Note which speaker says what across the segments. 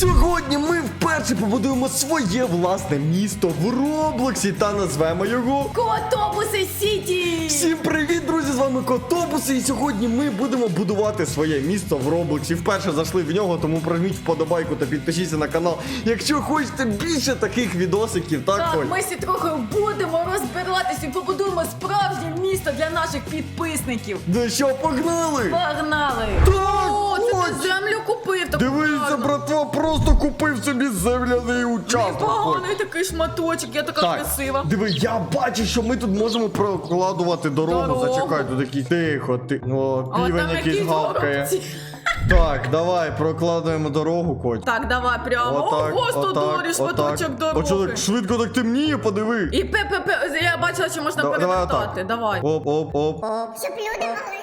Speaker 1: Сьогодні ми вперше побудуємо своє власне місто в Роблоксі та назвемо його.
Speaker 2: Котобуси Сіті!
Speaker 1: Всім привіт, друзі! З вами Котобуси, і сьогодні ми будемо будувати своє місто в Роблоксі. Вперше зайшли в нього, тому прожміть вподобайку та підпишіться на канал, якщо хочете більше таких відосиків, так,
Speaker 2: Так,
Speaker 1: Коль?
Speaker 2: ми всі трохи будемо розбиратися і побудуємо справжнє місто для наших підписників.
Speaker 1: Ну що, погнали?
Speaker 2: Погнали!
Speaker 1: Так,
Speaker 2: Землю купив таку
Speaker 1: Дивися,
Speaker 2: гарну.
Speaker 1: братва, просто купив собі земляний участок.
Speaker 2: Поганий такий шматочок, я така красива.
Speaker 1: диви, я бачу, що ми тут можемо прокладувати дорогу.
Speaker 2: Дорогу.
Speaker 1: Зачекай, тут такий тихо, ти. О,
Speaker 2: А
Speaker 1: півень
Speaker 2: там
Speaker 1: якийсь
Speaker 2: якісь
Speaker 1: гавкає.
Speaker 2: горобці.
Speaker 1: Так, давай, прокладуємо дорогу, Коть.
Speaker 2: Так, давай прямо. Ого, 100 доларів шматочок дороги.
Speaker 1: О, чого так швидко так темніє, подиви.
Speaker 2: І ППП, я бачила, що можна
Speaker 1: Да- давай
Speaker 2: перевертати.
Speaker 1: отак.
Speaker 2: Давай.
Speaker 1: Оп, оп, оп.
Speaker 3: Щоб люди могли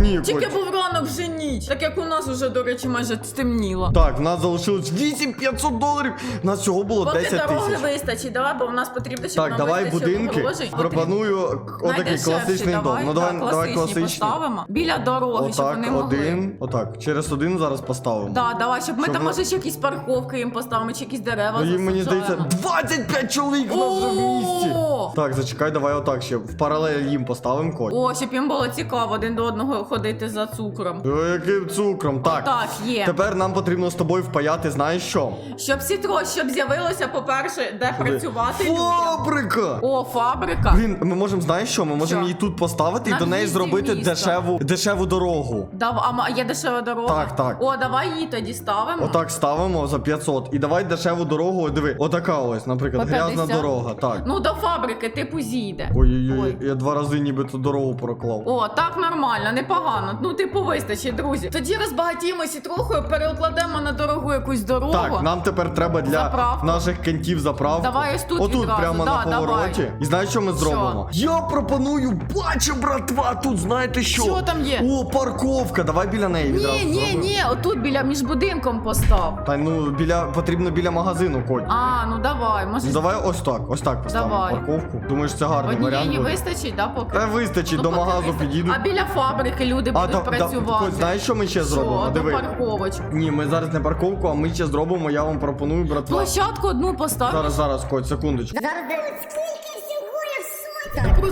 Speaker 1: Ні,
Speaker 2: Тільки
Speaker 1: Коть.
Speaker 2: був ранок вже ніч. Так як у нас уже, до речі, майже стемніло.
Speaker 1: Так, в нас залишилось 8500 доларів. У нас всього було
Speaker 2: Поки
Speaker 1: 10
Speaker 2: дороги
Speaker 1: тисяч.
Speaker 2: вистачить, давай, бо в нас потрібно, щоб
Speaker 1: Так,
Speaker 2: нам
Speaker 1: давай
Speaker 2: вистачило
Speaker 1: будинки.
Speaker 2: грошей.
Speaker 1: Пропоную отакий
Speaker 2: Найдешевші
Speaker 1: класичний дом.
Speaker 2: давай,
Speaker 1: Ну давай,
Speaker 2: так,
Speaker 1: давай класичний.
Speaker 2: поставимо. Біля дороги, щоб
Speaker 1: Отак,
Speaker 2: вони могли.
Speaker 1: один. Отак, через один зараз поставимо.
Speaker 2: Да, давай, щоб ми
Speaker 1: Щоб
Speaker 2: там
Speaker 1: на-
Speaker 2: може ще якісь парковки їм поставимо, чи якісь дерева
Speaker 1: Ну, їм, мені здається,
Speaker 2: засаджаємо.
Speaker 1: 25 чоловік в нас вже в місті.
Speaker 2: О!
Speaker 1: Так, зачекай, давай отак ще. В паралель їм поставимо код.
Speaker 2: О, щоб їм було цікаво один до одного ходити за цукром.
Speaker 1: О, яким цукром. Так.
Speaker 2: Так, є.
Speaker 1: Тепер нам потрібно з тобою впаяти, знаєш що?
Speaker 2: Щоб сітро, щоб з'явилося, по-перше, де працювати людям.
Speaker 1: Фабрика!
Speaker 2: О, фабрика.
Speaker 1: Блін, ми можемо, знаєш що? Ми можемо
Speaker 2: Що?
Speaker 1: її тут поставити і
Speaker 2: На
Speaker 1: до неї
Speaker 2: в'їзді в
Speaker 1: зробити
Speaker 2: місто.
Speaker 1: дешеву, дешеву дорогу.
Speaker 2: Дав, а ма- є дешева дорога?
Speaker 1: Так, так.
Speaker 2: О, давай її тоді ставимо.
Speaker 1: Отак ставимо за 500. І давай дешеву дорогу. Диви, отака ось, наприклад,
Speaker 2: По
Speaker 1: грязна
Speaker 2: 50.
Speaker 1: дорога. Так.
Speaker 2: Ну, до фабрики, типу, зійде.
Speaker 1: Ой-ой-ой, я два рази нібито дорогу проклав.
Speaker 2: О, так нормально, непогано. Ну, типу, вистачить, друзі. Тоді розбагатіємося трохи, перекладемо на дорогу якусь дорогу.
Speaker 1: Так, нам тепер треба для
Speaker 2: Заправку.
Speaker 1: наших кентів заправку.
Speaker 2: Давай ось тут
Speaker 1: Отут
Speaker 2: відразу,
Speaker 1: прямо
Speaker 2: да,
Speaker 1: на повороті.
Speaker 2: давай.
Speaker 1: І знаєш, що ми зробимо? Я пропоную, бачу, братва, тут знаєте що?
Speaker 2: Що там є?
Speaker 1: О, парковка. Давай біля неї відразу.
Speaker 2: Ні, ні,
Speaker 1: зробимо.
Speaker 2: ні, отут біля між будинком постав.
Speaker 1: Та ну біля потрібно біля магазину, Коть.
Speaker 2: А, ну давай, може.
Speaker 1: Ну, давай ось так, ось так поставимо
Speaker 2: Давай.
Speaker 1: парковку. Думаєш, це гарний варіант
Speaker 2: Однієї
Speaker 1: буде?
Speaker 2: вистачить, да, поки?
Speaker 1: Та вистачить,
Speaker 2: Ну,
Speaker 1: до
Speaker 2: поки
Speaker 1: магазу
Speaker 2: вистачить.
Speaker 1: підійду.
Speaker 2: А біля фабрики люди
Speaker 1: А,
Speaker 2: будуть
Speaker 1: та-
Speaker 2: працювати.
Speaker 1: Коть, знаєш, що ми ще зробимо?
Speaker 2: Що, до парковочку.
Speaker 1: Ні, ми зараз не парковку, а ми ще зробимо, я вам пропоную, братва.
Speaker 2: Площадку одну поставлю.
Speaker 1: Зараз, зараз, Коть, секундочку.
Speaker 3: Зараз де скільки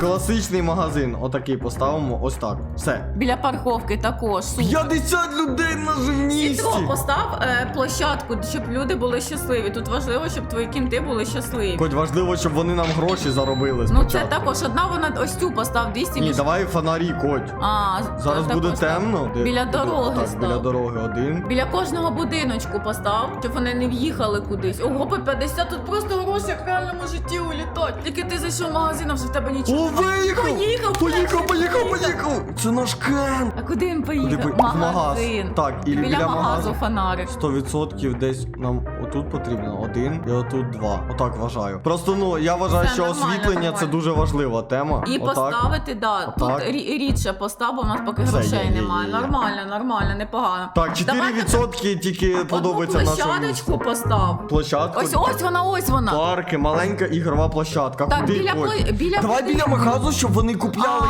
Speaker 1: Класичний магазин, отакий поставимо, ось так. Все.
Speaker 2: Біля парковки також. Супер.
Speaker 1: 50 людей на в місті!
Speaker 2: Постав е, площадку, щоб люди були щасливі. Тут важливо, щоб твої кінти були щасливі.
Speaker 1: Хоч важливо, щоб вони нам гроші заробили
Speaker 2: Ну
Speaker 1: спочатку.
Speaker 2: це також одна вона ось цю постав 200
Speaker 1: Ні,
Speaker 2: між-
Speaker 1: давай фонарі, коть.
Speaker 2: А,
Speaker 1: Зараз
Speaker 2: так
Speaker 1: буде
Speaker 2: постав.
Speaker 1: темно. Де-
Speaker 2: Біля дороги
Speaker 1: Так,
Speaker 2: став.
Speaker 1: біля дороги один.
Speaker 2: Біля кожного будиночку постав, щоб вони не в'їхали кудись. Ого, по 50 тут просто гроші як в реальному житті улітають. Тільки ти зайшов в магазин, а вже в тебе нічого.
Speaker 1: О, виїхав!
Speaker 2: Поїхав!
Speaker 1: Поїхав, поїхав,
Speaker 2: поїхав.
Speaker 1: Це наш кен!
Speaker 2: А куди він поїхав?
Speaker 1: Куди по- в.
Speaker 2: Магазин.
Speaker 1: Так, і
Speaker 2: біля,
Speaker 1: біля
Speaker 2: магазу фонарик.
Speaker 1: 100% десь нам отут потрібно один і отут два. Отак вважаю. Просто ну я вважаю,
Speaker 2: Це
Speaker 1: що
Speaker 2: нормально,
Speaker 1: освітлення це
Speaker 2: нормально.
Speaker 1: дуже важлива тема.
Speaker 2: І
Speaker 1: Отак.
Speaker 2: поставити, да. Тут
Speaker 1: Отак.
Speaker 2: рі- рідше постав, бо в нас поки грошей
Speaker 1: є,
Speaker 2: немає.
Speaker 1: є, є.
Speaker 2: Нормально, нормально, непогано.
Speaker 1: Так, 4% тільки подобається
Speaker 2: Одну
Speaker 1: нашому
Speaker 2: площадочку постав.
Speaker 1: Площадку.
Speaker 2: Ось ось вона, ось вона.
Speaker 1: Парки, маленька ігрова площадка.
Speaker 2: Так,
Speaker 1: Куди
Speaker 2: біля пла- біля
Speaker 1: Давай біля магазу, щоб вони купляли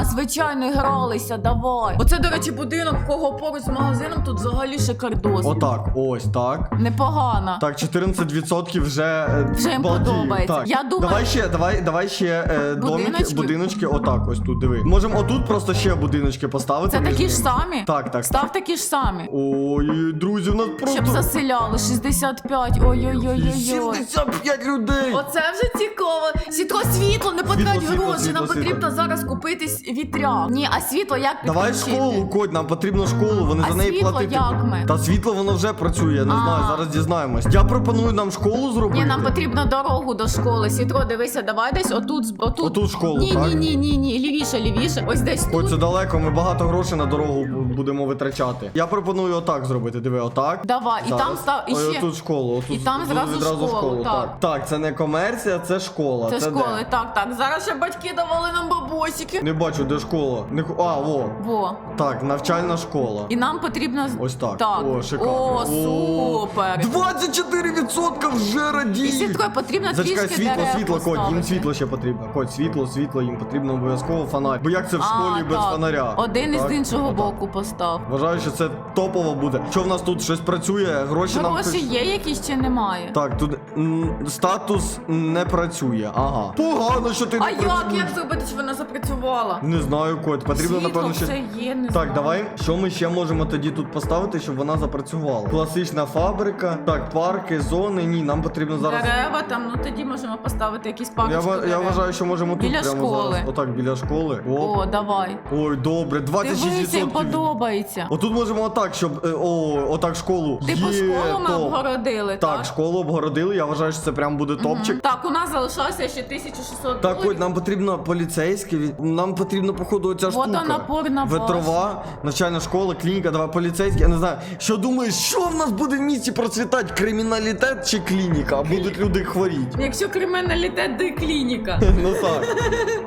Speaker 2: А, звичайно, гралися, давай. Оце, до речі, будинок, в кого поруч з магазином, тут взагалі шикардос.
Speaker 1: Отак, ось так.
Speaker 2: Непогано.
Speaker 1: Так, 14% вже е,
Speaker 2: Вже їм
Speaker 1: балдіють.
Speaker 2: подобається.
Speaker 1: Так.
Speaker 2: Я думаю-
Speaker 1: Давай ще, давай, давай ще е, домики,
Speaker 2: Будиночки?
Speaker 1: будиночки, отак, ось тут, диви. Можемо отут просто ще будиночки поставити.
Speaker 2: Це
Speaker 1: між
Speaker 2: такі ж
Speaker 1: ними.
Speaker 2: самі?
Speaker 1: Так, так.
Speaker 2: Став такі ж самі.
Speaker 1: Ой, друзі, у нас просто
Speaker 2: Щоб заселяли 65. Ой-ой-ой-ой-ой.
Speaker 1: 75 людей.
Speaker 2: Оце вже цікаво. Світло світло, не
Speaker 1: світло,
Speaker 2: гроші. Нам
Speaker 1: світло.
Speaker 2: потрібно зараз купити с- вітряк. Ні, а світло як
Speaker 1: Давай
Speaker 2: підключити?
Speaker 1: школу, Коть, нам потрібно школу, вони
Speaker 2: А
Speaker 1: за неї
Speaker 2: світло
Speaker 1: платити.
Speaker 2: як ми?
Speaker 1: Та світло воно вже працює, я не
Speaker 2: А.
Speaker 1: знаю, зараз дізнаємось. Я пропоную нам школу зробити.
Speaker 2: Ні, нам потрібно дорогу до школи. Сітро, дивися, давай десь отут. з- Отут,
Speaker 1: Отут школу,
Speaker 2: ні,
Speaker 1: так?
Speaker 2: ні, ні, ні, ні, лівіше, лівіше. Ось десь
Speaker 1: Ой,
Speaker 2: тут.
Speaker 1: це далеко, ми багато грошей на дорогу бу- будемо витрачати. Я пропоную отак зробити. Диви, отак.
Speaker 2: Давай, і там став- і
Speaker 1: Ой,
Speaker 2: ще-
Speaker 1: отут школу. Отут,
Speaker 2: і там
Speaker 1: тут
Speaker 2: зразу
Speaker 1: відразу
Speaker 2: школу, так.
Speaker 1: так. Так, це не комерція, це школа.
Speaker 2: Це
Speaker 1: де?
Speaker 2: школи, так, так. Зараз ще батьки давали нам бабу.
Speaker 1: Не бачу, де школа. Не... А, во.
Speaker 2: Во.
Speaker 1: Так, навчальна школа.
Speaker 2: І нам потрібно. з-
Speaker 1: Ось так.
Speaker 2: Так.
Speaker 1: О, шикарно.
Speaker 2: О, супер.
Speaker 1: 24% вже
Speaker 2: І
Speaker 1: радіють.
Speaker 2: слідкою потрібно
Speaker 1: Зачекай,
Speaker 2: трішки
Speaker 1: світло,
Speaker 2: дерев
Speaker 1: світло, кот, їм
Speaker 2: поставити.
Speaker 1: світло ще потрібно. Кот, світло, світло, їм потрібно обов'язково фонарь. Бо як це в школі
Speaker 2: А,
Speaker 1: без
Speaker 2: так.
Speaker 1: фонаря?
Speaker 2: Один із
Speaker 1: Так,
Speaker 2: іншого
Speaker 1: отак.
Speaker 2: боку постав.
Speaker 1: Вважаю, що це топово буде. Що в нас тут щось працює? Гроші нам
Speaker 2: Гроші
Speaker 1: хтось-
Speaker 2: є якісь чи немає?
Speaker 1: Так, тут м, статус не працює. Ага. Погано, що ти
Speaker 2: А
Speaker 1: не
Speaker 2: як?
Speaker 1: працюєш.
Speaker 2: Як зробити, щоб вона запрацювала?
Speaker 1: Не знаю, кот. Потрібно,
Speaker 2: Світло
Speaker 1: напевно, ще.
Speaker 2: все є, не
Speaker 1: Так,
Speaker 2: знаю.
Speaker 1: давай. Що ми ще можемо тоді тут поставити, щоб вона запрацювала? Класична фабрика. Так, парки, зони. Ні, нам потрібно зараз.
Speaker 2: Дерева там, ну тоді можемо поставити якісь
Speaker 1: Я, ва- я вважаю, що можемо тут
Speaker 2: Біля
Speaker 1: прямо
Speaker 2: школи.
Speaker 1: зараз. Отак, біля школи. Оп.
Speaker 2: О, давай.
Speaker 1: Ой, добре,
Speaker 2: Дивись, їм
Speaker 1: 26%.
Speaker 2: подобається.
Speaker 1: Отут можемо отак, щоб. е, О, отак школу.
Speaker 2: Типу
Speaker 1: Є,
Speaker 2: школу ми
Speaker 1: топ.
Speaker 2: обгородили,
Speaker 1: Так,
Speaker 2: так?
Speaker 1: школу обгородили. Я вважаю, що це прям буде топчик.
Speaker 2: Так, у нас залишався ще 1600
Speaker 1: Так,
Speaker 2: доларів.
Speaker 1: ось нам потрібно поліцейське. Від- Нам потрібно, походу, оця штука.
Speaker 2: Водонапорна база.
Speaker 1: Ветрова, навчальна школа, клініка, давай поліцейські. Я не знаю. Що думаєш, що в нас буде в місті процвітати? Криміналітет чи клініка? А будуть люди хворіти?
Speaker 2: Якщо криміналітет, де клініка.
Speaker 1: Ну так.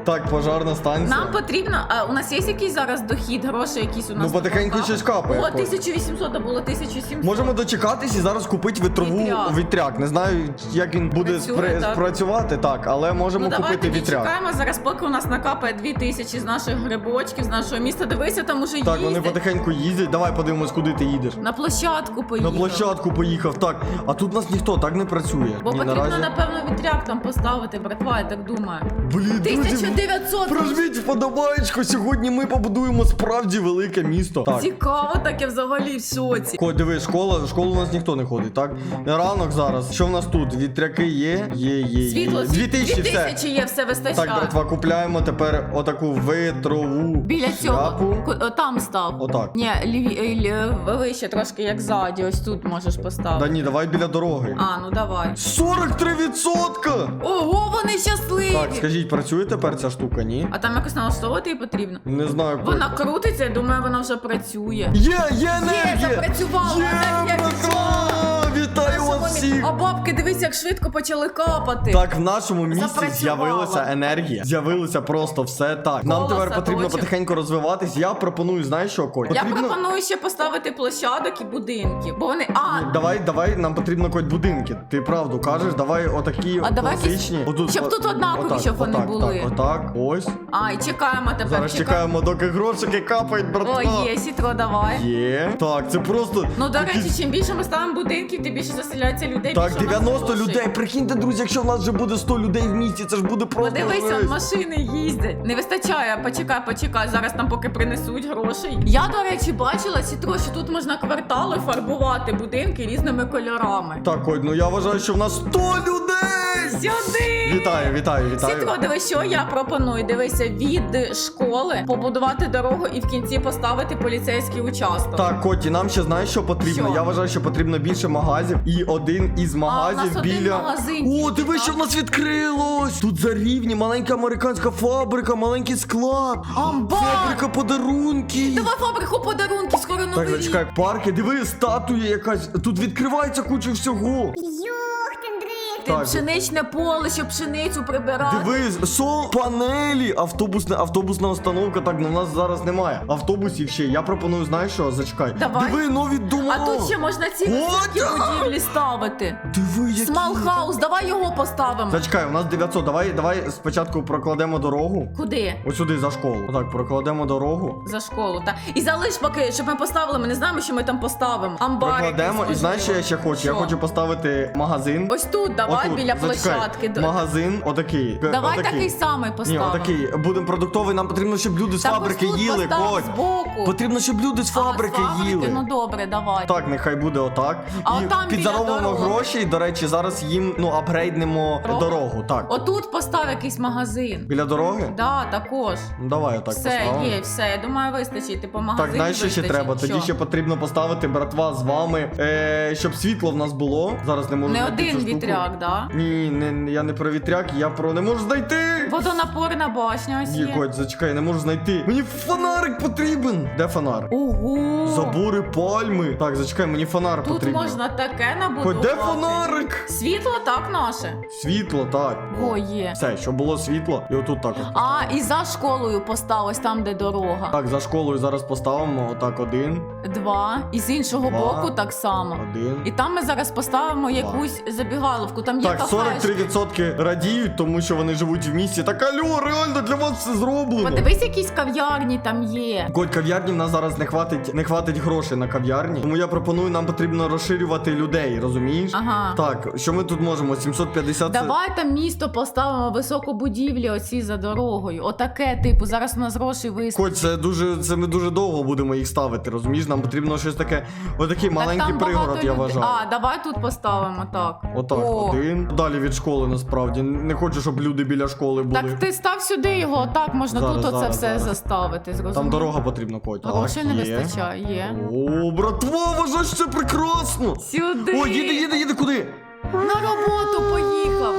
Speaker 1: Так, пожарна станція.
Speaker 2: Нам потрібно, а у нас є якийсь зараз дохід, гроші якісь у нас?
Speaker 1: Ну, потихеньку щось капає,
Speaker 2: Було 1800, а було 1700.
Speaker 1: Можемо дочекатись і зараз купити вітрову
Speaker 2: Вітряк.
Speaker 1: Не знаю, як він буде
Speaker 2: Працює,
Speaker 1: спри-
Speaker 2: так.
Speaker 1: спрацювати, так, але можемо
Speaker 2: Ну
Speaker 1: купити вітряк.
Speaker 2: чекаємо зараз, поки у нас накапає 2000 з наших грибочків, з нашого міста. Дивися, там уже
Speaker 1: Так, вони
Speaker 2: їздять.
Speaker 1: потихеньку їздять. Давай подивимось, куди ти їдеш.
Speaker 2: На площадку поїхав.
Speaker 1: На площадку поїхав. Так, а тут нас ніхто так не працює.
Speaker 2: Бо
Speaker 1: Ні,
Speaker 2: потрібно,
Speaker 1: наразі.
Speaker 2: напевно, вітряк там поставити, братва, я так думаю.
Speaker 1: Блін, друзі,
Speaker 2: 1900!
Speaker 1: прожміть вподобаєчку. Сьогодні ми побудуємо справді велике місто. Так.
Speaker 2: Цікаво, таке взагалі в шоці.
Speaker 1: Ко, диви, школа, в школу у нас ніхто не ходить, так? Ранок зараз. Що в нас тут? Вітряки є? Є, є, є.
Speaker 2: Світло,
Speaker 1: Дві тисячі, все.
Speaker 2: 2000 є, все вистачає.
Speaker 1: Так, братва, купляємо тепер отаку витрову
Speaker 2: Біля цього.
Speaker 1: шляпу.
Speaker 2: Ку- Там став.
Speaker 1: Отак.
Speaker 2: Ні, ліві, е, лі- вище трошки як ззаді, ось тут можеш
Speaker 1: Да
Speaker 2: поставити.
Speaker 1: ні, давай біля дороги.
Speaker 2: А, ну давай.
Speaker 1: 43%!
Speaker 2: Ого, вони щасливі!
Speaker 1: Так, скажіть, працює тепер ця штука, ні?
Speaker 2: А там якось налаштовувати її потрібно.
Speaker 1: Не знаю.
Speaker 2: Вона крутиться, я думаю, вона вже працює.
Speaker 1: Є, є енергія!
Speaker 2: запрацювала,
Speaker 1: Є,
Speaker 2: енергія
Speaker 1: братва! Вітаю вас всіх!
Speaker 2: А бабки, дивись, як швидко почали капати.
Speaker 1: Так, в нашому місті з'явилася енергія. З'явилося просто все так. Нам тепер потрібно потихеньку розвиватись. Я пропоную, знаєш що, Коль?
Speaker 2: Я
Speaker 1: Потрібно...
Speaker 2: пропоную ще поставити площадок і будинки. Бо вони. А,
Speaker 1: Давай, давай, нам потрібно хоч будинки. Ти правду кажеш, давай отакі
Speaker 2: А давай
Speaker 1: класичні.
Speaker 2: якісь- щоб тут однакові, щоб вони
Speaker 1: отак,
Speaker 2: були.
Speaker 1: Так, отак, ось.
Speaker 2: а, і чекаємо тепер.
Speaker 1: Зараз чекаємо, доки грошики капають, братва.
Speaker 2: О, є, сітро, давай.
Speaker 1: Є. Так, це просто.
Speaker 2: Ну, до речі, чим більше ми ставимо будинків, тим більше заселяється людей.
Speaker 1: Так,
Speaker 2: більше у нас
Speaker 1: 90
Speaker 2: грошей.
Speaker 1: людей. Прикиньте, друзі, якщо в нас вже буде 100 людей в місті, це ж буде просто.
Speaker 2: Подивися,
Speaker 1: жесть.
Speaker 2: машини їздять. Не вистачає, почекай, почекай. Зараз там поки принесуть грошей. Я, до речі, бачила сітро, що тут можна квартали фарбувати будинки різними кольорами.
Speaker 1: Так, ой, ну я вважаю, що в нас 100 людей!
Speaker 2: Сюди!
Speaker 1: Вітаю, вітаю, вітаю.
Speaker 2: Сітро, дивись, що я пропоную. Дивися, від школи побудувати дорогу і в кінці поставити поліцейський участок.
Speaker 1: Так, Коті, нам ще знаєш, що потрібно?
Speaker 2: Що?
Speaker 1: Я вважаю, що потрібно більше магазів. І один із магазів
Speaker 2: один
Speaker 1: біля.
Speaker 2: магазин
Speaker 1: О,
Speaker 2: тільки,
Speaker 1: диви, що в нас відкрилось! Тут за рівні, маленька американська фабрика, маленький склад.
Speaker 2: Амбар!
Speaker 1: Фабрика подарунків.
Speaker 2: Давай фабрику подарунків, скоро новий
Speaker 1: Так,
Speaker 2: рік.
Speaker 1: зачекай, парки, диви, статуя якась. Тут відкривається куча всього.
Speaker 3: Йох, ти
Speaker 1: Так.
Speaker 2: пшеничне поле, щоб пшеницю прибирати.
Speaker 1: Диви, сол панелі, автобусна, автобусна установка. Так, ну в нас зараз немає. Автобусів ще. Я пропоную, знаєш що? Зачекай.
Speaker 2: Давай.
Speaker 1: Диви, нові дома.
Speaker 2: А тут ще можна ці високі будівлі ставити.
Speaker 1: Диви, які.
Speaker 2: Смал хаус, давай його поставимо.
Speaker 1: Зачекай, у нас 900. Давай, давай спочатку прокладемо дорогу.
Speaker 2: Куди?
Speaker 1: Ось сюди за школу. Так, прокладемо дорогу.
Speaker 2: За школу, так. І залиш поки, щоб ми поставили, ми не знаємо, що ми там поставимо. Амбар.
Speaker 1: Прокладемо. І знаєш, що я ще хочу? Я
Speaker 2: Що?
Speaker 1: хочу поставити магазин.
Speaker 2: Ось тут, давай
Speaker 1: Отут.
Speaker 2: біля
Speaker 1: Зачекай.
Speaker 2: площадки.
Speaker 1: Магазин, отакий.
Speaker 2: Давай
Speaker 1: отакий.
Speaker 2: такий самий
Speaker 1: Ні,
Speaker 2: поставимо.
Speaker 1: отакий. Будемо продуктовий. Нам потрібно, щоб люди з
Speaker 2: Так
Speaker 1: фабрики
Speaker 2: ось тут
Speaker 1: їли.
Speaker 2: постав
Speaker 1: Коть.
Speaker 2: збоку.
Speaker 1: Потрібно, щоб люди з
Speaker 2: А,
Speaker 1: фабрики,
Speaker 2: з фабрики?
Speaker 1: їли.
Speaker 2: Ну добре, давай.
Speaker 1: Так, нехай буде отак.
Speaker 2: А отам біля
Speaker 1: підзаробимо
Speaker 2: дороги.
Speaker 1: гроші. І, до речі, зараз їм ну апгрейднемо
Speaker 2: Дорогу?
Speaker 1: дорогу. Так.
Speaker 2: Отут постав якийсь магазин.
Speaker 1: Біля дороги?
Speaker 2: Да, також.
Speaker 1: Ну давай отак
Speaker 2: все,
Speaker 1: поставимо.
Speaker 2: є, все. Я думаю, вистачить. Типу магазин.
Speaker 1: Так, знаєш, що ще треба? Тоді ще потрібно поставити братва з вами, е, щоб світло в нас було. Зараз не можу.
Speaker 2: Не
Speaker 1: знайти
Speaker 2: один
Speaker 1: цю штуку.
Speaker 2: вітряк, да?
Speaker 1: Ні, не, я не про вітряк, я про не можу знайти.
Speaker 2: Водонапорна башня ось
Speaker 1: Ні,
Speaker 2: є.
Speaker 1: Коть, зачекай, не можу знайти. Мені фонарик потрібен. Де фонар?
Speaker 2: Ого!
Speaker 1: Забори пальми. Так, зачекай, мені фонар
Speaker 2: Тут
Speaker 1: потрібен.
Speaker 2: можна таке
Speaker 1: Хоть
Speaker 2: набудувати.
Speaker 1: де фонарик?
Speaker 2: Світло так наше.
Speaker 1: Світло, так.
Speaker 2: О, є.
Speaker 1: Все, щоб було світло, і отут так. от.
Speaker 2: А, і за школою постав ось там, де дорога.
Speaker 1: Так, за школою зараз поставимо отак один,
Speaker 2: Два. І з іншого
Speaker 1: Два.
Speaker 2: боку так само.
Speaker 1: один.
Speaker 2: І там ми зараз поставимо якусь забігаловку. Там є
Speaker 1: Так,
Speaker 2: кафешка.
Speaker 1: 43% радіють, тому що вони живуть в місті. Так алло, реально для вас все зроблено.
Speaker 2: Подивись, якісь кав'ярні там є.
Speaker 1: Коть, кав'ярні в нас зараз не хватить, не хватить грошей на кав'ярні. Тому я пропоную, нам потрібно розширювати людей, розумієш?
Speaker 2: Ага.
Speaker 1: Так, що ми тут можемо? 750 це-
Speaker 2: Давай там місто поставимо високу будівлі оці за дорогою. Отаке, типу, зараз у нас грошей вистачить.
Speaker 1: Коть, це дуже, це ми дуже довго будемо їх ставити, розумієш? Нам потрібно щось таке, отакий маленький пригород, я
Speaker 2: людей.
Speaker 1: вважаю.
Speaker 2: А, давай тут поставимо так.
Speaker 1: Отак,
Speaker 2: О,
Speaker 1: один. Далі від школи насправді. Не хочу, щоб люди біля школи були.
Speaker 2: Так ти став сюди його, так можна
Speaker 1: Зараз,
Speaker 2: тут оце
Speaker 1: зараз,
Speaker 2: все заставити. Зрозуміло.
Speaker 1: Там дорога потрібна, Коть.
Speaker 2: Грошей
Speaker 1: Так,
Speaker 2: не вистачає, є.
Speaker 1: О, братва, вважаєш, це прекрасно!
Speaker 2: Сюди.
Speaker 1: О, їде, їде, їде куди?
Speaker 2: На роботу поїхав.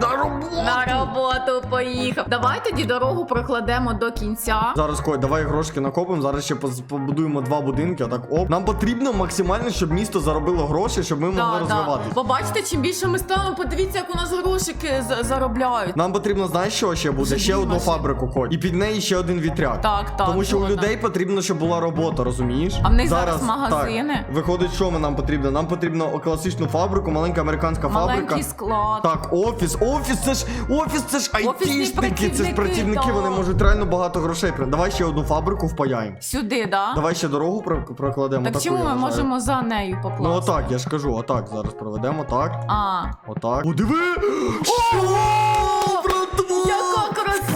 Speaker 1: На роботу!
Speaker 2: На роботу поїхав. Давай тоді дорогу прокладемо до кінця.
Speaker 1: Зараз Коть, давай грошки накопимо. Зараз ще поз- побудуємо два будинки. Отак. Оп. Нам потрібно максимально, щоб місто заробило гроші, щоб ми могли розвиватися.
Speaker 2: Бо бачите, чим більше ми ставимо, подивіться, як у нас грошики за- заробляють.
Speaker 1: Нам потрібно, знаєш, що ще буде?
Speaker 2: Вже
Speaker 1: Ще одну
Speaker 2: машини.
Speaker 1: фабрику, Коть. І під неї ще один вітряк.
Speaker 2: Так, так.
Speaker 1: Тому що у
Speaker 2: згодна.
Speaker 1: людей потрібно, щоб була робота, розумієш?
Speaker 2: А в них зараз магазини.
Speaker 1: Так, виходить, що ми нам потрібно? Нам потрібно класичну фабрику, маленька американська фабрика.
Speaker 2: Маленький склад.
Speaker 1: Так, офіс, офіс, це ж офіс, це ж
Speaker 2: Офісні
Speaker 1: айтішники, це ж
Speaker 2: працівники,
Speaker 1: працівники, вони можуть реально багато грошей. прям. Давай ще одну фабрику впаяємо.
Speaker 2: Сюди, да?
Speaker 1: Давай ще дорогу про- прокладемо.
Speaker 2: Так
Speaker 1: таку,
Speaker 2: чому
Speaker 1: я
Speaker 2: ми
Speaker 1: вважаю.
Speaker 2: можемо за нею покласти?
Speaker 1: Ну отак, я ж кажу, отак зараз проведемо, так.
Speaker 2: А,
Speaker 1: Отак. О, диви! Що?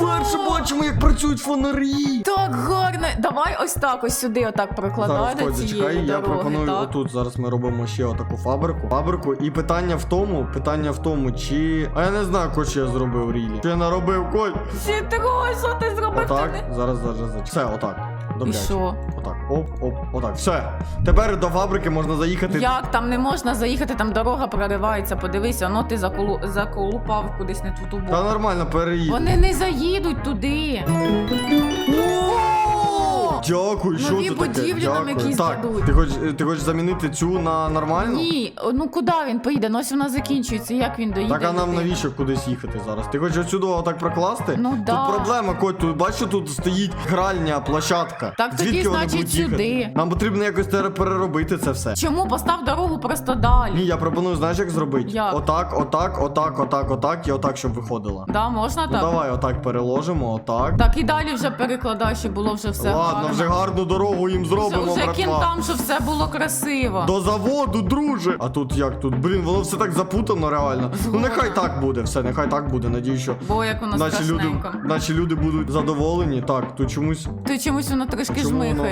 Speaker 1: Вперше бачимо, як працюють фонарі.
Speaker 2: так гарно. Давай ось так, ось сюди, отак прокладай
Speaker 1: Зараз
Speaker 2: до цієї
Speaker 1: зачекай, я пропоную
Speaker 2: так?
Speaker 1: отут. Зараз ми робимо ще отаку фабрику. Фабрику. І питання в тому, питання в тому, чи. А я не знаю, що я зробив рілі. Що я наробив, Кот?
Speaker 2: Сітро, що ти зробив?
Speaker 1: Отак. Зараз, зараз, зараз. Все, отак.
Speaker 2: І що?
Speaker 1: Отак. Оп, оп, отак. Все. Тепер до фабрики можна заїхати.
Speaker 2: Як там не можна заїхати, там дорога проривається, подивися, ну ти заколу... заколупав кудись не ту тубу.
Speaker 1: Та нормально, переїдь.
Speaker 2: Вони не заїдуть туди.
Speaker 1: Дякую, що
Speaker 2: Нові
Speaker 1: це таке?
Speaker 2: будівлі нам
Speaker 1: Дякую.
Speaker 2: якісь
Speaker 1: так,
Speaker 2: дадуть.
Speaker 1: ти хочеш, ти хочеш замінити цю на нормальну?
Speaker 2: Ні, ну куди він поїде? Ну ось вона закінчується. Як він доїде?
Speaker 1: Так а нам навіщо кудись їхати зараз? Ти хочеш отсюди отак прокласти?
Speaker 2: Ну
Speaker 1: тут проблема, Коть, тут бачиш, тут стоїть гральня площадка.
Speaker 2: Так тоді,
Speaker 1: Звідки вони
Speaker 2: значить,
Speaker 1: будуть їхати?
Speaker 2: сюди.
Speaker 1: Нам потрібно якось тепер переробити це все.
Speaker 2: Чому постав дорогу просто далі?
Speaker 1: Ні, я пропоную, знаєш, як зробити?
Speaker 2: Як?
Speaker 1: Отак, отак, отак, отак, отак і отак, щоб виходила.
Speaker 2: Да, можна
Speaker 1: Ну
Speaker 2: так?
Speaker 1: давай, отак переложимо, отак.
Speaker 2: Так, і далі вже перекладай, щоб було вже все
Speaker 1: Ладно,
Speaker 2: гарно.
Speaker 1: Вже гарну дорогу їм зробимо,
Speaker 2: Вже,
Speaker 1: братва.
Speaker 2: кінтам, щоб все було красиво.
Speaker 1: До заводу, друже. А тут як тут? Блін, воно все так запутано, реально. Ну нехай так буде, все, нехай так буде. Надію, що
Speaker 2: Бо як у нас
Speaker 1: наші люди, наші люди будуть задоволені. Так, тут чомусь.
Speaker 2: Ти чомусь воно трошки
Speaker 1: Чому воно?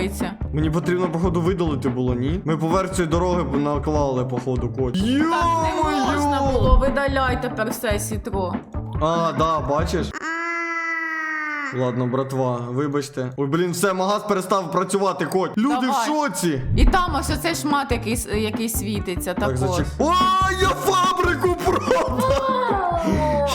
Speaker 1: Мені потрібно, походу, видалити було, ні? Ми поверх цієї дороги наклали, походу, коч.
Speaker 2: Так не можна було, видаляй тепер все сітро.
Speaker 1: А, да, бачиш? Ладно, братва, вибачте. Ой, блін, все, магаз перестав працювати, коч. Люди
Speaker 2: Давай.
Speaker 1: в шоці.
Speaker 2: І там ось оцей шмат, який, який світиться,
Speaker 1: Так,
Speaker 2: також.
Speaker 1: зачек. О, я фабрику продав!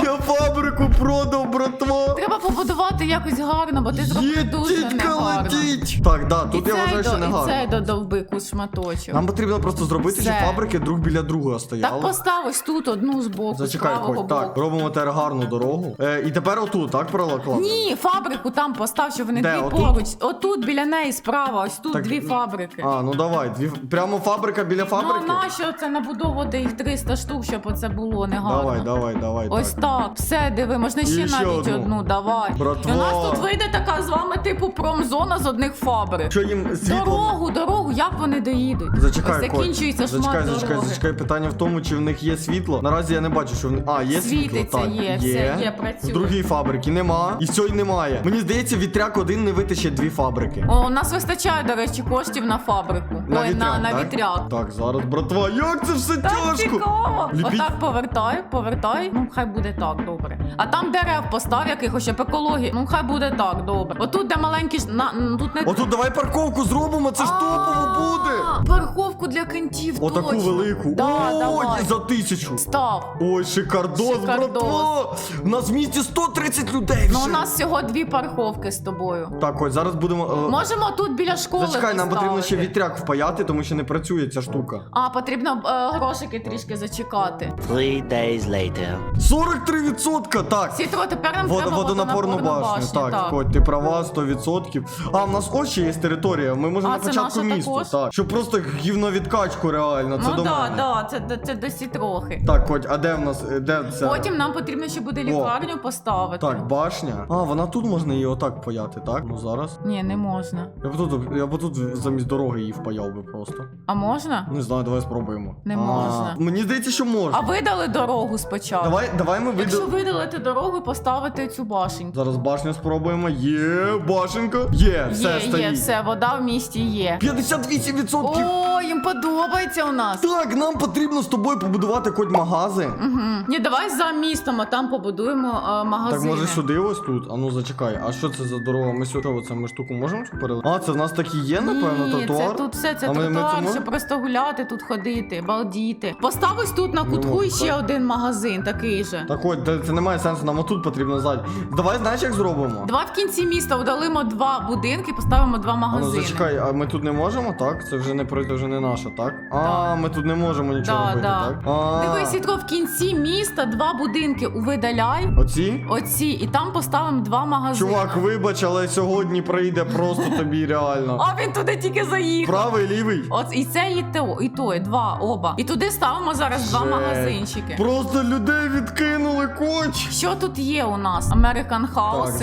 Speaker 1: Я фабрику продав, братва!
Speaker 2: Треба побудувати якось гарно, бо ти зробив дуже
Speaker 1: Єдіть,
Speaker 2: негарно.
Speaker 1: летіть! Так, да, тут я вважаю, що не
Speaker 2: і цей
Speaker 1: гарно.
Speaker 2: додовби кус шматочок.
Speaker 1: Нам потрібно просто зробити, щоб
Speaker 2: Все.
Speaker 1: фабрики друг біля друга
Speaker 2: Так
Speaker 1: стояли.
Speaker 2: постав ось тут одну з боку,
Speaker 1: Зачекай,
Speaker 2: з правого боку.
Speaker 1: так, робимо тепер гарну дорогу. Е, і тепер отут, так, пролакла?
Speaker 2: Ні, фабрику там постав, щоб вони
Speaker 1: Де,
Speaker 2: дві
Speaker 1: отут?
Speaker 2: поруч. Отут біля неї справа, ось тут
Speaker 1: Так,
Speaker 2: дві фабрики.
Speaker 1: А, ну давай, дві... прямо фабрика біля
Speaker 2: Ну
Speaker 1: фабрики?
Speaker 2: а нащо це набудовувати їх 300 штук, щоб оце було негарно?
Speaker 1: Давай, давай, давай.
Speaker 2: Ось
Speaker 1: так.
Speaker 2: так, все, диви, можна ще
Speaker 1: І ще
Speaker 2: навіть
Speaker 1: одну.
Speaker 2: одну, давай.
Speaker 1: Братва.
Speaker 2: І у нас тут вийде така з вами, типу, промзона з одних фабрик.
Speaker 1: Що їм світло...
Speaker 2: Дорогу, дорогу, як вони доїдуть?
Speaker 1: Зачекай, Коль.
Speaker 2: закінчується шмат
Speaker 1: зачекай,
Speaker 2: дороги.
Speaker 1: зачекай, зачекай. Питання в тому, чи в них є світло. Наразі я не бачу, що в них. А, є
Speaker 2: Світиться,
Speaker 1: світло. Так,
Speaker 2: є, все є, працює.
Speaker 1: В другій фабрики нема. І з цієї немає. Мені здається, вітряк один не витащить дві фабрики.
Speaker 2: О, у нас вистачає, до речі, коштів на фабрику. Ой, на, на
Speaker 1: так?
Speaker 2: вітряк.
Speaker 1: Так, зараз, братва, як це все
Speaker 2: Так
Speaker 1: тяжко.
Speaker 2: цікаво.
Speaker 1: Ліпіть.
Speaker 2: Отак повертай, повертай. Ну, хай буде так, добре. А там дерев постав якихось, щоб екологія. Ну хай буде так, добре. Отут, де маленькі ж на м, тут не
Speaker 1: Отут давай парковку зробимо, це ж топово буде.
Speaker 2: Парковку для кентів.
Speaker 1: Отаку
Speaker 2: точно.
Speaker 1: велику.
Speaker 2: Да,
Speaker 1: Ой,
Speaker 2: давай.
Speaker 1: за тисячу.
Speaker 2: Став.
Speaker 1: Ой, шикардос,
Speaker 2: Шикардос.
Speaker 1: братва! У нас в місті 130 людей
Speaker 2: Ну, у нас всього дві парковки з тобою.
Speaker 1: Так, ось зараз будемо. е,
Speaker 2: Можемо тут біля школи.
Speaker 1: Зачекай, нам потрібно ще вітряк впаяти, тому що не працює ця штука.
Speaker 2: А, потрібно е, грошики трішки зачекати.
Speaker 4: Three days later.
Speaker 1: 43%! Так.
Speaker 2: Сітро, тепер нам
Speaker 1: Водо,
Speaker 2: треба
Speaker 1: водонапорну башню. Так, Коть, ти права, 100%. А, в нас ось ще є територія. Ми можемо
Speaker 2: А,
Speaker 1: на
Speaker 2: це
Speaker 1: початку
Speaker 2: наша
Speaker 1: міста.
Speaker 2: також?
Speaker 1: Так. Щоб просто гівно відкачку реально. Це
Speaker 2: Ну
Speaker 1: до
Speaker 2: да,
Speaker 1: мене.
Speaker 2: да, це, це до сітрохи.
Speaker 1: Так, Коть, а де в нас? е, Де це?
Speaker 2: Потім нам потрібно ще буде лікарню поставити.
Speaker 1: Так, башня. А, вона тут можна її отак паяти, так? Ну зараз.
Speaker 2: Ні, не можна.
Speaker 1: Я б тут, я б тут замість дороги її впаяв би просто.
Speaker 2: А можна?
Speaker 1: Не знаю, давай спробуємо.
Speaker 2: Не
Speaker 1: А,
Speaker 2: можна.
Speaker 1: Мені здається, що можна.
Speaker 2: А видали дорогу спочатку.
Speaker 1: Давай, давай ми
Speaker 2: Якщо
Speaker 1: видали.
Speaker 2: Видалити дорогу, поставити цю башеньку.
Speaker 1: Зараз башню спробуємо. Є, башенка. Є, все
Speaker 2: є,
Speaker 1: стоїть.
Speaker 2: є, все, вода в місті є.
Speaker 1: 58%.
Speaker 2: О, їм подобається у нас.
Speaker 1: Так, нам потрібно з тобою побудувати хоч магази.
Speaker 2: Угу. Ні, давай за містом, а там побудуємо е,
Speaker 1: Так,
Speaker 2: магазини.
Speaker 1: може сюди ось тут? А ну зачекай, а що це за дорога? Ми сюди оце ми штуку можемо цю перелити? А, це в нас так і є, напевно,
Speaker 2: Ні,
Speaker 1: тротуар?
Speaker 2: це тут все, це
Speaker 1: А ми- ми
Speaker 2: тротуар,
Speaker 1: це
Speaker 2: щоб просто гуляти, тут ходити, балдіти. Постав ось тут на кутку
Speaker 1: можу,
Speaker 2: ще
Speaker 1: так.
Speaker 2: один магазин, такий же.
Speaker 1: Так от, це, це немає сенсу, нам отут потрібно ззаді. Давай знаєш, як зробимо?
Speaker 2: Давай в кінці міста удалимо два будинки, поставимо два
Speaker 1: А ну
Speaker 2: магазини.
Speaker 1: зачекай, а ми тут не можемо, так? Це вже не про це вже не наше, так? А, ми тут не можемо нічого
Speaker 2: Да,
Speaker 1: робити,
Speaker 2: да.
Speaker 1: так? А,
Speaker 2: Дивись, Сітко, в кінці міста два будинки увидаляй.
Speaker 1: Оці?
Speaker 2: Оці, і там поставимо два магазини.
Speaker 1: Чувак, вибач, але сьогодні прийде просто тобі реально.
Speaker 2: А він туди тільки заїхав.
Speaker 1: Правий, лівий?
Speaker 2: От і це, і то, і то, і два, оба. І туди ставимо зараз два
Speaker 1: Жесть.
Speaker 2: магазинчики.
Speaker 1: Просто людей відкинули, коч.
Speaker 2: Що тут є у нас? Американ
Speaker 1: Так,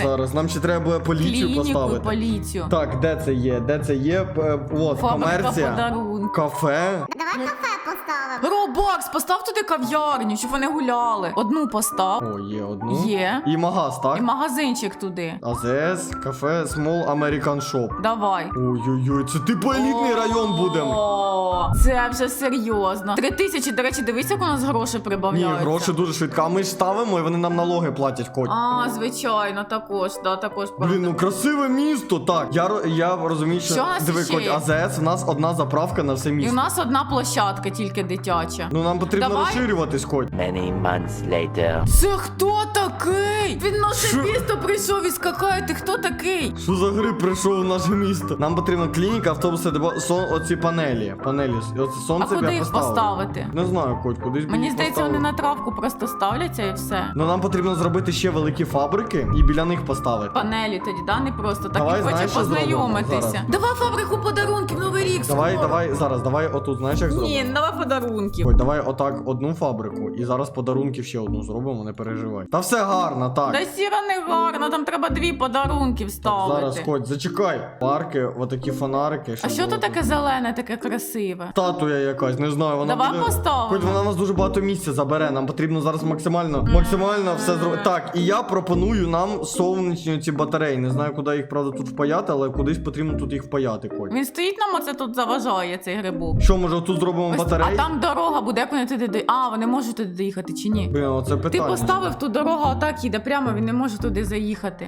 Speaker 1: зараз нам ще треба буде поліцію
Speaker 2: клініку,
Speaker 1: поставити.
Speaker 2: поліцію.
Speaker 1: Так, де це є? Де це є? Е, От,
Speaker 2: Фабрика
Speaker 1: комерція.
Speaker 2: подарунків.
Speaker 1: Кафе.
Speaker 3: Давай кафе поставимо.
Speaker 2: Робокс, постав туди кав'ярню, щоб вони гуляли. Одну постав.
Speaker 1: О, є одну.
Speaker 2: Є.
Speaker 1: І магаз, так?
Speaker 2: І магазинчик туди.
Speaker 1: АЗС, кафе, Small American Shop.
Speaker 2: Давай.
Speaker 1: Ой-ой-ой, це типу елітний район будемо.
Speaker 2: О, Це вже серйозно. Три тисячі, до речі, дивись, як у нас гроші
Speaker 1: Ні,
Speaker 2: прибавляються.
Speaker 1: гроші дуже швидко. А ми ж ставимо і вони нам налоги платять коть.
Speaker 2: А, звичайно, також, да, також
Speaker 1: Блін, ну красиве місто, так. Я, ро- я розумію, що,
Speaker 2: Що у нас
Speaker 1: диви,
Speaker 2: ще
Speaker 1: коть. АЗС, у нас одна заправка на все
Speaker 2: І у
Speaker 1: місто.
Speaker 2: нас одна площадка, тільки дитяча.
Speaker 1: Ну нам потрібно
Speaker 2: Давай.
Speaker 1: розширюватись, коть.
Speaker 4: Many months later.
Speaker 2: Це хто такий? Він наше
Speaker 1: Що?
Speaker 2: місто прийшов і скакає. Ти хто такий?
Speaker 1: Що за гриб прийшов в наше місто? Нам потрібна клініка, автобуси, де сон, оці панелі. Панелі. Оце сонце
Speaker 2: А куди їх поставити?
Speaker 1: Не знаю, коть, кудись
Speaker 2: Мені
Speaker 1: їх
Speaker 2: здається, вони на травку просто ставляться і все.
Speaker 1: Ну нам потрібно зробити ще великі фабрики і біля них поставити.
Speaker 2: Панелі тоді, да, не просто так
Speaker 1: Давай,
Speaker 2: він хоче
Speaker 1: знаєш, що зробимо
Speaker 2: познайомитися.
Speaker 1: зараз?
Speaker 2: Давай фабрику подарунків Новий рік.
Speaker 1: Давай,
Speaker 2: скоро.
Speaker 1: давай, зараз, давай отут, знаєш, як зробимо?
Speaker 2: Ні, давай подарунків.
Speaker 1: Ой, давай отак одну фабрику і зараз подарунків ще одну зробимо, не переживай. Та все гарно, так.
Speaker 2: Та сіра не гарно, там треба дві подарунків ставити.
Speaker 1: Зараз ходь, зачекай. Парки, отакі фонарики.
Speaker 2: А
Speaker 1: щоб
Speaker 2: що
Speaker 1: було
Speaker 2: тут таке зелене, таке красиве?
Speaker 1: Статуя якась, не знаю, вона
Speaker 2: Давай
Speaker 1: буде...
Speaker 2: поставимо.
Speaker 1: Хоч вона нас дуже багато місця забере. Нам потрібно зараз максимально, максимально все зробити. Так, і я пропоную нам сонячні ці батареї. Не знаю, куди їх правда тут впаяти, але кудись потрібно тут їх впаяти. Коть.
Speaker 2: Він стоїть нам оце тут заважає цей грибок.
Speaker 1: Що, може, тут зробимо
Speaker 2: Ось-
Speaker 1: батареї?
Speaker 2: А там дорога буде, як вони туди до- А, вони можуть туди доїхати чи ні?
Speaker 1: Блін, оце
Speaker 2: Ти
Speaker 1: питання.
Speaker 2: поставив ту дорогу, отак їде прямо, він не може туди заїхати.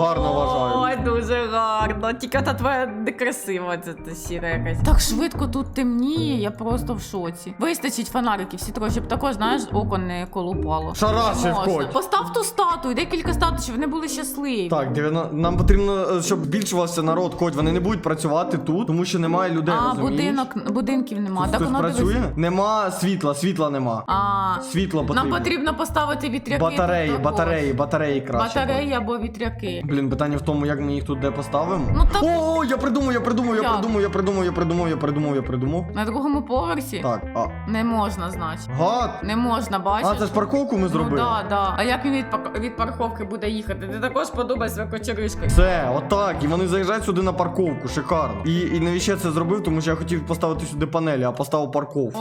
Speaker 1: Гарно вважаю.
Speaker 2: Ой, дуже гарно. Тільки та твоя некрасива, це та сіра якась. Так швидко тут темніє, я просто в шоці. Вистачить фонариків, всі трохи, щоб також, знаєш, око не колупало.
Speaker 1: Шарашив,
Speaker 2: Не можна. Постав ту статую, декілька статуй, щоб вони були щасливі.
Speaker 1: Так, 90... нам потрібно, е, щоб збільшувався народ, Коть. Вони не будуть працювати тут, тому що немає людей.
Speaker 2: а,
Speaker 1: розумієш?
Speaker 2: будинок, будинків нема.
Speaker 1: Тут
Speaker 2: так воно
Speaker 1: працює?
Speaker 2: дивись.
Speaker 1: Нема світла, світла нема.
Speaker 2: А,
Speaker 1: Світло потрібно.
Speaker 2: нам потрібно поставити вітряки.
Speaker 1: Батареї,
Speaker 2: тут також.
Speaker 1: батареї, батареї краще.
Speaker 2: Батареї або вітряки.
Speaker 1: Блін, питання в тому, як ми їх тут де поставимо.
Speaker 2: Ну, так-
Speaker 1: О, я придумав, я придумав, я
Speaker 2: Як?
Speaker 1: придумав, я придумав, я придумав, я придумав, я придумав.
Speaker 2: На другому поверсі
Speaker 1: Так, а.
Speaker 2: не можна, значить.
Speaker 1: Гад!
Speaker 2: Не можна, бачиш?
Speaker 1: А, це ж парковку ми
Speaker 2: Ну
Speaker 1: зробили.
Speaker 2: да, да. А як він від, від парковки буде їхати? Ти також подумай своєю кочеришкою.
Speaker 1: Все, отак. І вони заїжджають сюди на парковку, шикарно. І, і навіщо я це зробив? Тому що я хотів поставити сюди панелі, а поставив парковку.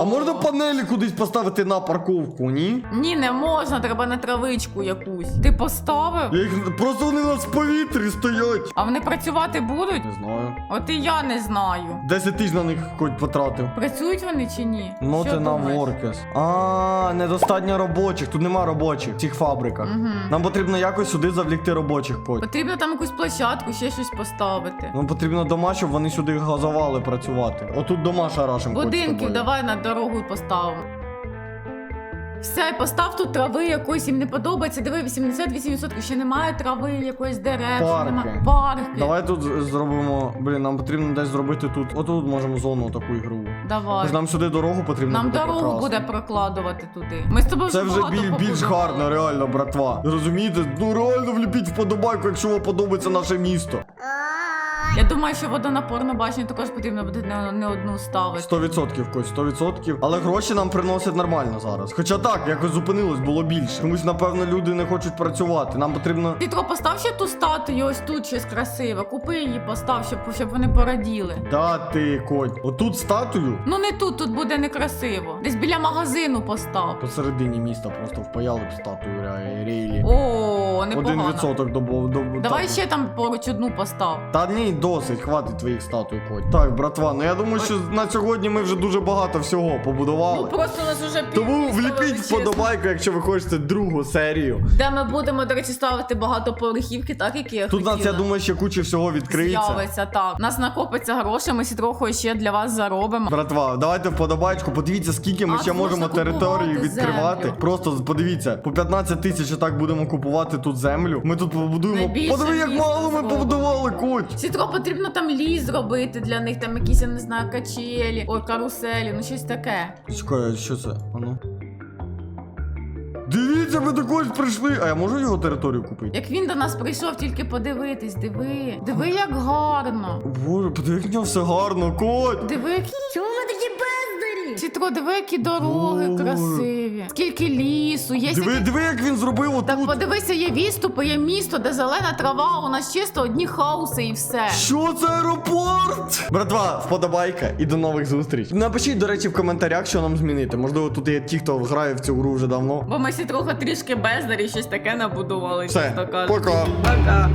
Speaker 1: А можна панелі кудись поставити на парковку, ні?
Speaker 2: Ні, не можна, треба на травичку якусь. Ти поставив?
Speaker 1: Я їх просто вони у нас в повітрі стоять.
Speaker 2: А вони працювати будуть?
Speaker 1: Не знаю.
Speaker 2: От і я не знаю.
Speaker 1: 10 тисяч на них хоч потратив.
Speaker 2: Працюють вони чи ні?
Speaker 1: Ну
Speaker 2: Що
Speaker 1: ти на воркес. А, недостатньо робочих. Тут нема робочих в цих фабриках.
Speaker 2: Мгм.
Speaker 1: Нам потрібно якось сюди завлікти робочих коть.
Speaker 2: Потрібно там якусь площадку, ще щось поставити.
Speaker 1: Нам потрібно дома, щоб вони сюди газували працювати. Отут дома шарашим.
Speaker 2: Будинків давай на дорогу поставимо. Все, постав тут трави якоїсь, їм не подобається. Диви, 88% ще немає трави, якоїсь дерев, ще
Speaker 1: Парки.
Speaker 2: немає. Парки.
Speaker 1: Давай тут зробимо. Блін, нам потрібно десь зробити тут. Отут можемо зону таку ігрову.
Speaker 2: Давай.
Speaker 1: Тож нам сюди дорогу потрібно
Speaker 2: Нам
Speaker 1: буде
Speaker 2: дорогу
Speaker 1: прокласти.
Speaker 2: буде прокладувати туди. Ми з тобою
Speaker 1: Це вже
Speaker 2: багато
Speaker 1: біль, більш
Speaker 2: побудували.
Speaker 1: гарно, реально, братва. Розумієте? Ну реально вліпіть вподобайку, якщо вам подобається наше місто.
Speaker 2: Я думаю, що водонапорну башню також потрібно буде не, не одну ставити.
Speaker 1: 100% Кость, 100%. Але гроші нам приносять нормально зараз. Хоча так, якось зупинилось, було більше. Комусь, напевно, люди не хочуть працювати. Нам потрібно.
Speaker 2: Пітро, постав ще ту статую, ось тут щось красиве. Купи її, постав, щоб, щоб вони пораділи.
Speaker 1: Дати коть. Отут статую
Speaker 2: Ну не тут, тут буде некрасиво. Десь біля магазину постав.
Speaker 1: посередині міста просто впаяли б статую ре- рейлі.
Speaker 2: О,
Speaker 1: Один
Speaker 2: непогано.
Speaker 1: відсоток до, до,
Speaker 2: Давай
Speaker 1: так.
Speaker 2: ще там поруч одну постав.
Speaker 1: Та ні, досить, хватить твоїх статуй, коть. Так, братва, ну я думаю, що на сьогодні ми вже дуже багато всього побудували.
Speaker 2: Ну просто у нас уже пів
Speaker 1: Тому
Speaker 2: міста
Speaker 1: вліпіть
Speaker 2: величезне.
Speaker 1: вподобайку, якщо ви хочете другу серію.
Speaker 2: Де ми будемо, до речі, ставити багатоповерхівки, так як я
Speaker 1: Тут у нас,
Speaker 2: хотіла.
Speaker 1: я думаю, ще куча всього відкриється.
Speaker 2: З'явиться, так. У нас накопиться гроші, ми трохи ще для вас заробимо.
Speaker 1: Братва, давайте вподобайку, подивіться, скільки ми
Speaker 2: А,
Speaker 1: ще
Speaker 2: тут
Speaker 1: можемо
Speaker 2: можна
Speaker 1: території
Speaker 2: купувати
Speaker 1: відкривати.
Speaker 2: землю.
Speaker 1: Просто подивіться, по 15 тисяч так будемо купувати тут землю. Ми тут побудуємо.
Speaker 2: Найбільше
Speaker 1: Подиви, як
Speaker 2: місто
Speaker 1: мало ми
Speaker 2: зробимо.
Speaker 1: побудували, коть.
Speaker 2: Сітро потрібно там ліс зробити для них, там якісь, я не знаю, качелі, ой, каруселі, ну щось таке.
Speaker 1: Чекай, а що це? А ну. Дивіться, ми до когось прийшли. А я можу його територію купити?
Speaker 2: Як він до нас прийшов, тільки подивитись, диви. Диви, як гарно.
Speaker 1: Боже, подиви, як в нього все гарно, коть.
Speaker 2: Диви,
Speaker 3: Чому ми такі бездарі?
Speaker 2: Диви, які дороги
Speaker 1: Боже.
Speaker 2: красиві. Скільки лісу, є
Speaker 1: Диви,
Speaker 2: стільки-
Speaker 1: диви, як він зробив
Speaker 2: Так
Speaker 1: отут.
Speaker 2: подивися, є відступи, є місто, де зелена трава, у нас чисто одні хаоси і все.
Speaker 1: Що це аеропорт? Братва, вподобайка і до нових зустріч. Напишіть, до речі, в коментарях, що нам змінити. Можливо, тут є ті, хто грає в цю гру вже давно.
Speaker 2: Бо ми всі трохи трішки бездарі, щось таке набудували.
Speaker 1: Все,
Speaker 2: чесно кажучи.
Speaker 1: пока.
Speaker 2: Пока.